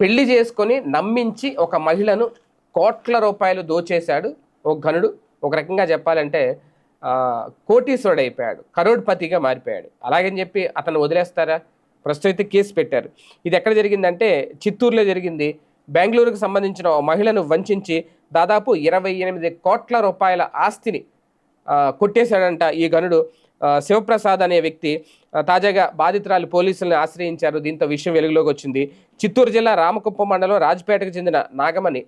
పెళ్ళి చేసుకొని నమ్మించి ఒక మహిళను కోట్ల రూపాయలు దోచేశాడు ఒక ఘనుడు. ఒక రకంగా చెప్పాలంటే కోటీశ్వరుడు అయిపోయాడు కరోడ్పతిగా మారిపోయాడు. అలాగని చెప్పి అతను వదిలేస్తారా? ప్రస్తుతం అయితే కేసు పెట్టారు. ఇది ఎక్కడ జరిగిందంటే చిత్తూరులో జరిగింది. బెంగళూరుకు సంబంధించిన ఓ మహిళను వంచించి దాదాపు ఇరవై ఎనిమిది కోట్ల రూపాయల ఆస్తిని కొట్టేశాడంట ఈ గనుడు శివప్రసాద్ అనే వ్యక్తి తాజాగా బాధితురాలు పోలీసులను ఆశ్రయించారు. దీంతో విషయం వెలుగులోకి వచ్చింది చిత్తూరు జిల్లా రామకుప్పం మండలం రాజపేటకు చెందిన నాగమణి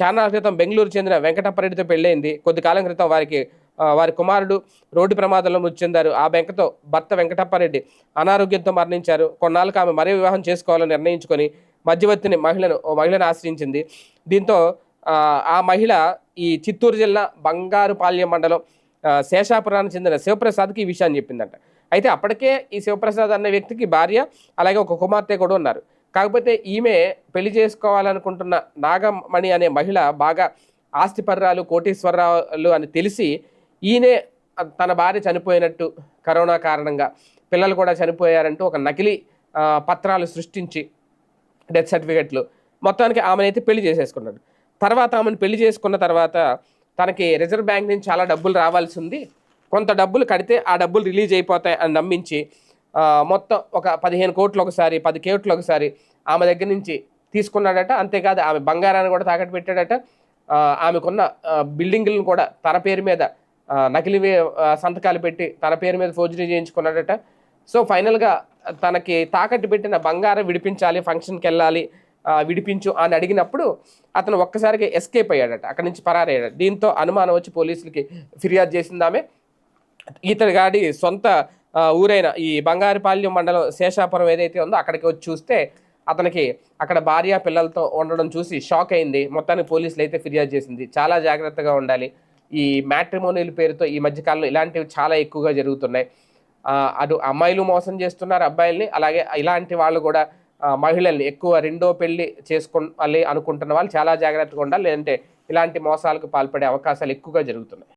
చాలా క్రితం బెంగళూరు చెందిన వెంకటప్పరెడ్డితో పెళ్ళైంది కొద్ది కాలం క్రితం వారికి వారి కుమారుడు రోడ్డు ప్రమాదంలో మృతి చెందారు. ఆ బెంకతో భర్త వెంకటప్పారెడ్డి అనారోగ్యంతో మరణించారు. కొన్నాళ్ళకు ఆమె మరే వివాహం చేసుకోవాలని నిర్ణయించుకొని మధ్యవర్తిని మహిళను ఓ మహిళను ఆశ్రయించింది. దీంతో ఆ, మహిళ ఈ చిత్తూరు జిల్లా బంగారుపాల్యం మండలం శేషాపురానికి చెందిన శివప్రసాద్కి ఈ విషయాన్ని చెప్పిందంట. అయితే అప్పటికే ఈ శివప్రసాద్ అనే వ్యక్తికి భార్య అలాగే ఒక కుమార్తె కూడా ఉన్నారు. కాకపోతే ఈమె పెళ్ళి చేసుకోవాలనుకుంటున్న నాగమణి అనే మహిళ బాగా ఆస్తిపర్రాలు కోటీశ్వరరాలు అని తెలిసి ఈయనే తన భార్య చనిపోయినట్టు కరోనా కారణంగా పిల్లలు కూడా చనిపోయారంటూ ఒక నకిలీ పత్రాలు సృష్టించి డెత్ సర్టిఫికెట్లు మొత్తానికి ఆమెనైతే పెళ్ళి చేసేసుకున్నాడు. తర్వాత ఆమెను పెళ్ళి చేసుకున్న తర్వాత తనకి రిజర్వ్ బ్యాంక్ నుంచి చాలా డబ్బులు రావాల్సి ఉంది. కొంత డబ్బులు కడితే ఆ డబ్బులు రిలీజ్ అయిపోతాయి అని నమ్మించి మొత్తం ఒక పదిహేను కోట్లు ఒకసారి పది కోట్లు ఒకసారి ఆమె దగ్గర నుంచి తీసుకున్నాడట. అంతేకాదు ఆమె బంగారాన్ని కూడా తాకట్టు పెట్టాడట. ఆమెకున్న బిల్డింగులను కూడా తన పేరు మీద నకిలీ సంతకాలు పెట్టి తన పేరు మీద ఫోర్జరీ చేయించుకున్నాడట. సో ఫైనల్గా తనకి తాకట్టు పెట్టిన బంగారం విడిపించాలి ఫంక్షన్కి వెళ్ళాలి. విడిపించు అని అడిగినప్పుడు అతను ఒక్కసారిగా ఎస్కేప్ అయ్యాడట. అక్కడి నుంచి పరారయ్యాడు దీంతో అనుమానం వచ్చి పోలీసులకి ఫిర్యాదు చేసిందామే ఇతడి గాడి సొంత ఊరైన ఈ బంగారుపాల్యం మండలం శేషాపురం ఏదైతే ఉందో అక్కడికి వచ్చి చూస్తే అతనికి అక్కడ భార్య పిల్లలతో ఉండడం చూసి షాక్ అయింది. మొత్తానికి పోలీసులు అయితే ఫిర్యాదు చేసింది. చాలా జాగ్రత్తగా ఉండాలి. ఈ మ్యాట్రిమోనియల్ పేరుతో ఈ మధ్యకాలంలో ఇలాంటివి చాలా ఎక్కువగా జరుగుతున్నాయి. అటు అమ్మాయిలు మోసం చేస్తున్నారు అబ్బాయిల్ని. అలాగే ఇలాంటి వాళ్ళు కూడా మహిళల్ని ఎక్కువ రెండో పెళ్ళి చేసుకోవాలి అనుకుంటున్న వాళ్ళు చాలా జాగ్రత్తగా ఉండాలి. లేదంటే ఇలాంటి మోసాలకు పాల్పడే అవకాశాలు ఎక్కువగా జరుగుతున్నాయి.